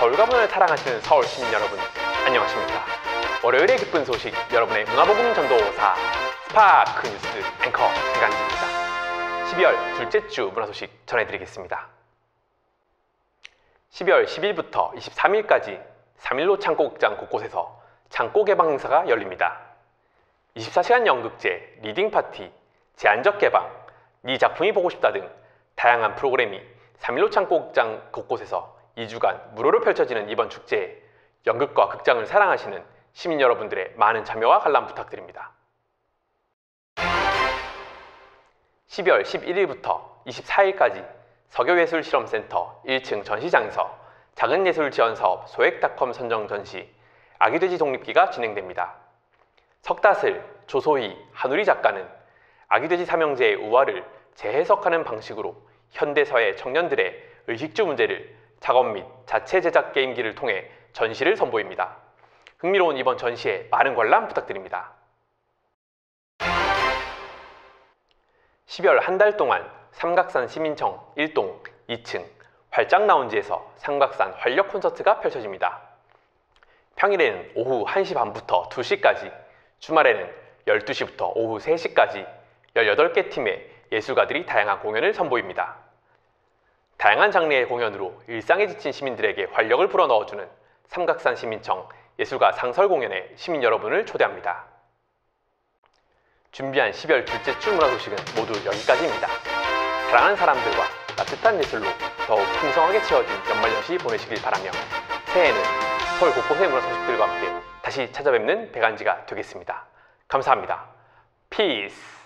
가문을 사랑하시는 서울 시민 여러분 안녕하십니까? 월요일의 기쁜 소식 여러분의 문화복음 전도사 스파크 뉴스 앵커 배간지입니다. 12월 둘째 주 문화 소식 전해드리겠습니다. 12월 10일부터 23일까지 3일로 창고극장 곳곳에서 창고 개방 행사가 열립니다. 24시간 연극제, 리딩 파티, 제한적 개방, 네 작품이 보고 싶다 등 다양한 프로그램이 3일로 창고극장 곳곳에서 2주간 무료로 펼쳐지는 이번 축제에 연극과 극장을 사랑하시는 시민 여러분들의 많은 참여와 관람 부탁드립니다. 12월 11일부터 24일까지 서교예술실험센터 1층 전시장에서 작은 예술 지원 사업 소액닷컴 선정 전시 아기돼지 독립기가 진행됩니다. 석다슬, 조소희, 한우리 작가는 아기돼지 삼형제의 우화를 재해석하는 방식으로 현대사회 청년들의 의식주 문제를 작업 및 자체 제작 게임기를 통해 전시를 선보입니다. 흥미로운 이번 전시에 많은 관람 부탁드립니다. 12월 한 달 동안 삼각산 시민청 1동 2층 활짝 라운지에서 삼각산 활력 콘서트가 펼쳐집니다. 평일에는 오후 1시 반부터 2시까지, 주말에는 12시부터 오후 3시까지 18개 팀의 예술가들이 다양한 공연을 선보입니다. 다양한 장르의 공연으로 일상에 지친 시민들에게 활력을 불어넣어주는 삼각산 시민청 예술가 상설 공연에 시민 여러분을 초대합니다. 준비한 12월 둘째 주 문화 소식은 모두 여기까지입니다. 사랑하는 사람들과 따뜻한 예술로 더욱 풍성하게 채워진 연말연시 보내시길 바라며 새해에는 서울 곳곳의 문화 소식들과 함께 다시 찾아뵙는 백안지가 되겠습니다. 감사합니다. 피스!